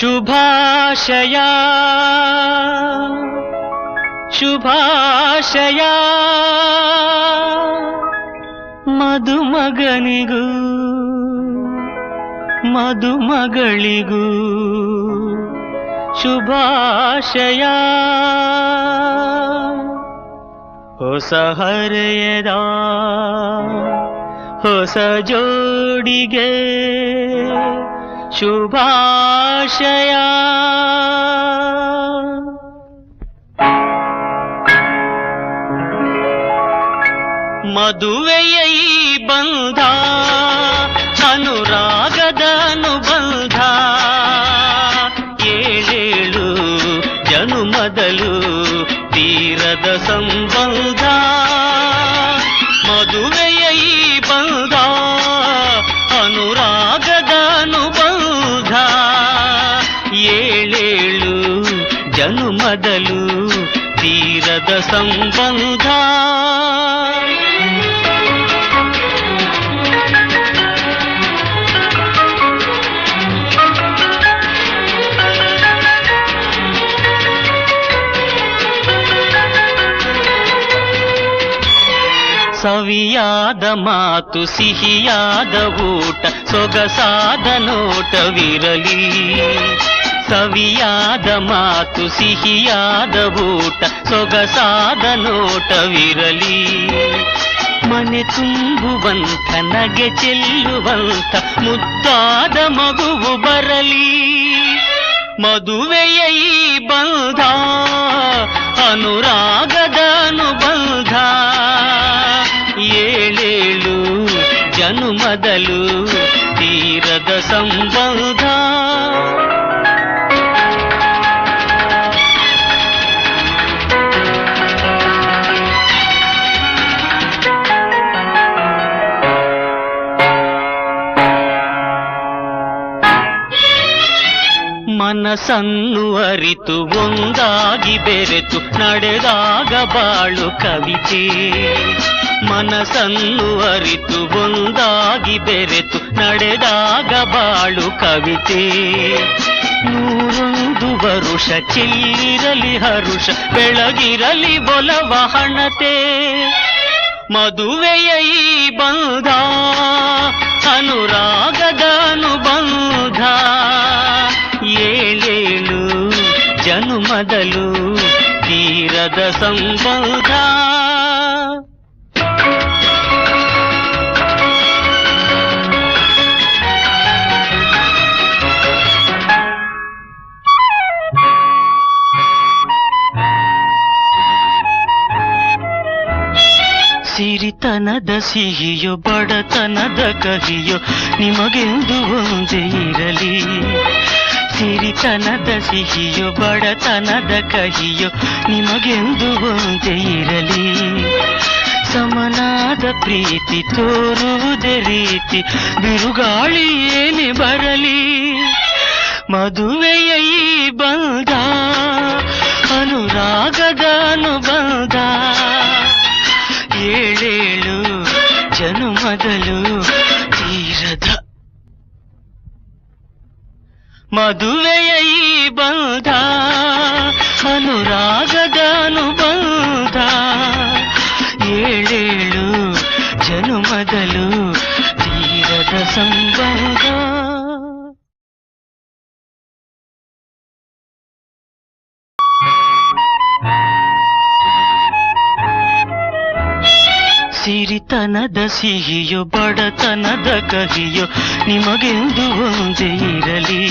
ಶುಭಾಶಯ. ಶುಭಾಶಯ. ಮಧುಮಗನಿಗೂ ಮದುಮಗಳಿಗೂ ಶುಭಾಶಯ. ಹೊಸ ಹರೆಯದ ಹೊಸ ಜೋಡಿಗೆ ಶುಭಾಶಯ. ಮದುವೆಯ ಬಂಧ ಅನುರಾಗದ ಅನುಬಂಧ. ಏಳೇಳು ಜನುಮದಲು ತೀರದ ಸಂಬಂಧ. ಜನುಮದಲು ತೀರದ ಸಂಬಂಧ ಸವಿಯಾದ ಮಾತು ಸಿಹಿಯಾದ ಊಟ ಸೊಗಸಾದ ನೋಟವಿರಲಿ ಸವಿಯಾದ ಮಾತು, ಸಿಹಿಯಾದ ಊಟ, ಸೊಗಸಾದ ನೋಟವಿರಲಿ. ಮನೆ ತುಂಬುವಂತ ನಗೆ ಚೆಲ್ಲುವಂತ ಮುದ್ದಾದ ಮಗುವು ಬರಲಿ. ಮದುವೆಯ ಈ ಬಂಧ, ಅನುರಾಗದ ಅನುಬಂಧ. ಏಳೇಳು, ಜನುಮದಲು, ತೀರದ ಸಂಬಂಧ. ಮನಸ್ಸನ್ನು ಅರಿತು ಒಂದಾಗಿ ಬೆರೆತು, ನಡೆದಾಗ ಬಾಳು ಕವಿತೆ. ಮನಸ್ಸನ್ನು ಅರಿತು ಒಂದಾಗಿ ಬೆರೆತು, ನಡೆದಾಗ ಬಾಳು ಕವಿತೆ. ನೂರೊಂದು ವರುಷ ಚಿಲ್ಲಿರಲಿ ಹರುಷ, ಬೆಳಗಿರಲಿ ಬೊಲವ ಹಣತೆ. ಮದುವೆಯ ಈ ಬಂಧ ಜನುಮದಲು ತೀರದ ಸಂಬಂಧ. ಸಿರಿತನದ ಸಿಹಿಯೋ ಬಡತನದ ಕಹಿಯೋ ನಿಮಗೆಂದು ಒಂದೇ ಇರಲಿ. ಸಿರಿತನದ ಸಿಹಿಯೋ, ಬಡತನದ ಕಹಿಯೋ ನಿಮಗೆಂದು ಒಂದೇ ಇರಲಿ. ಸಮನಾದ ಪ್ರೀತಿ ತೋರುವುದೇ ರೀತಿ, ಬಿರುಗಾಳಿ ಏನೇ ಬರಲಿ. ಮದುವೆಯ ಈ ಬಂಧ, ಅನುರಾಗದ ಅನುಬಂಧ. ಏಳೇಳು ಜನುಮದಲು ಮದುವೆಯ ಈ ಬಂಧ ಅನುರಾಗದ ಅನುಬಂಧ ಸಿರಿತನದ ಸಿಹಿಯೋ, ಬಡತನದ ಕಹಿಯೋ ನಿಮಗೆಂದು ಒಂದೇ ಇರಲಿ.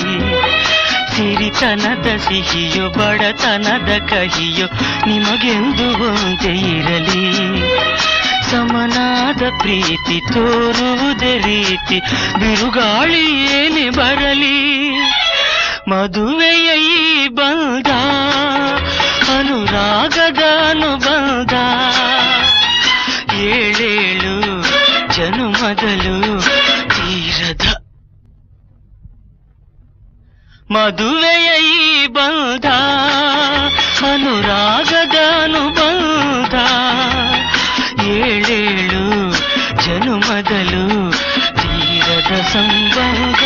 ಸಿರಿತನದ ಸಿಹಿಯೋ, ಬಡತನದ ಕಹಿಯೋ ನಿಮಗೆಂದು ಒಂದೇ ಇರಲಿ. ಸಮನಾದ ಪ್ರೀತಿ ತೋರುವುದೇ ರೀತಿ, ಬಿರುಗಾಳಿ ಏನೇ ಬರಲಿ. ಮದುವೆಯ ಈ ಬಂಧ ಮದುವೆಯ ಈ ಬಂಧ ಅನುರಾಗದ ಅನುಬಂಧ ಏಳೇಳು ಜನುಮದಲು ತೀರದ ಸಂಬಂಧ